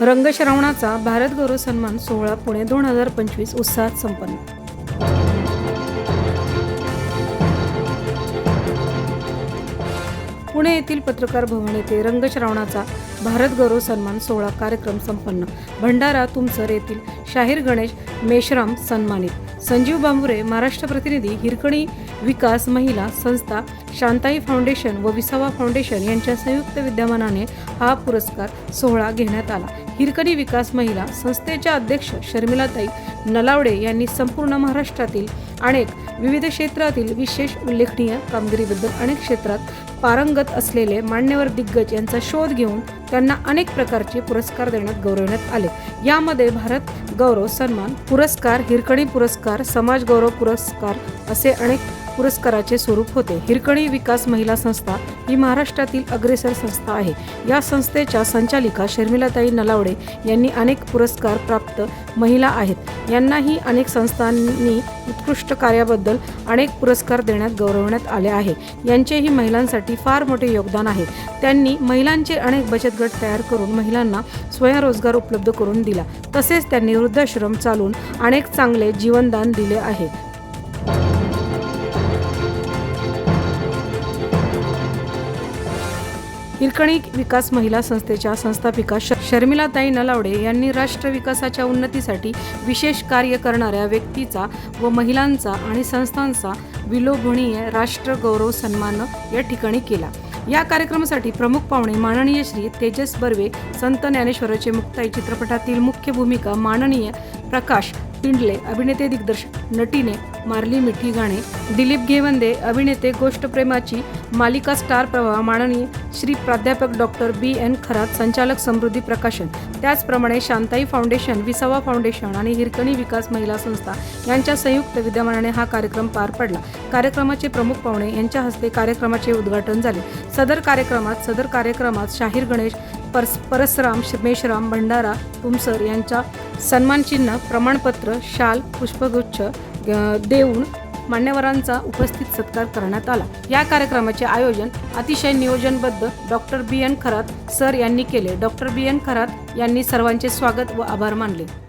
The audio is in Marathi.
रंगश्रवणाचा भारत गौरव सन्मान सोहळा पुणे दोन हजार पंचवीस उत्साहात संपन्न. पुणे येथील पत्रकार भवन येथे रंगश्रावणाचा भारत गौरव सन्मान सोहळा कार्यक्रम संपन्न. भंडारा तुमसर येथील शाहीर गणेश मेश्राम सन्मानित. संजीव बांबुरे महाराष्ट्र प्रतिनिधी हिरकणी विकास महिला संस्था शांताई फाउंडेशन व विसावा फाउंडेशन यांच्या संयुक्त विद्यमानाने हा पुरस्कार सोहळा घेण्यात आला. हिरकणी विकास महिला संस्थेच्या अध्यक्ष शर्मिलाताई नलावडे यांनी संपूर्ण महाराष्ट्रातील अनेक विविध क्षेत्रातील विशेष उल्लेखनीय कामगिरीबद्दल अनेक क्षेत्रात पारंगत असलेले मान्यवर दिग्गज यांचा शोध घेऊन त्यांना अनेक प्रकारचे पुरस्कार देण्यात गौरवण्यात आले. यामध्ये भारत गौरव सन्मान पुरस्कार हिरकणी पुरस्कार समाज गौरव पुरस्कार असे अनेक पुरस्काराचे स्वरूप होते. हिरकणी विकास महिला संस्था ही महाराष्ट्रातील अग्रेसर संस्था आहे. या संस्थेच्या संचालिका शर्मिलाताई नलावडे यांनी अनेक पुरस्कार प्राप्त महिला आहेत. यांनाही अनेक संस्थांनी उत्कृष्ट कार्याबद्दल अनेक पुरस्कार देण्यात गौरवण्यात आले आहे. यांचेही महिलांसाठी फार मोठे योगदान आहे. त्यांनी महिलांचे अनेक बचत गट तयार करून महिलांना स्वयंरोजगार उपलब्ध करून दिला. तसेच त्यांनी वृद्धाश्रम चालून अनेक चांगले जीवनदान दिले आहे. हिरकणी विकास महिला संस्थेच्या संस्थापिका श शर्मिलाताई नलावडे यांनी राष्ट्र विकासाच्या उन्नतीसाठी विशेष कार्य करणाऱ्या व्यक्तीचा व महिलांचा आणि संस्थांचा विलोभनीय राष्ट्रगौरव सन्मान या ठिकाणी केला. या कार्यक्रमासाठी प्रमुख पाहुणे माननीय श्री तेजस बर्वे संत ज्ञानेश्वराचे मुक्ताई चित्रपटातील मुख्य भूमिका माननीय प्रकाश पिंडले अभिनेते दिग्दर्शक नटीने मारली मिठी गाणे. दिलीप घेवंदे अभिनेते गोष्ट प्रेमाची मालिका स्टार प्रवाह माननीय श्री प्राध्यापक डॉक्टर बी. एन. खरात संचालक समृद्धी प्रकाशन. त्याचप्रमाणे शांताई फाउंडेशन विसावा फाउंडेशन आणि हिरकणी विकास महिला संस्था यांच्या संयुक्त विद्यमानाने हा कार्यक्रम पार पडला. कार्यक्रमाचे प्रमुख पाहुणे यांच्या हस्ते कार्यक्रमाचे उद्घाटन झाले. सदर कार्यक्रमात सदर कार्यक्रमात शाहीर गणेश परस परसराम मेशराम भंडारा तुमसर यांच्या सन्मानचिन्ह प्रमाणपत्र शाल पुष्पगुच्छ देऊन मान्यवरांचा उपस्थित सत्कार करण्यात आला. या कार्यक्रमाचे आयोजन अतिशय नियोजनबद्ध doctor B N Kharat sir यांनी केले. डॉक्टर बी एन खरात यांनी सर्वांचे स्वागत व आभार मानले.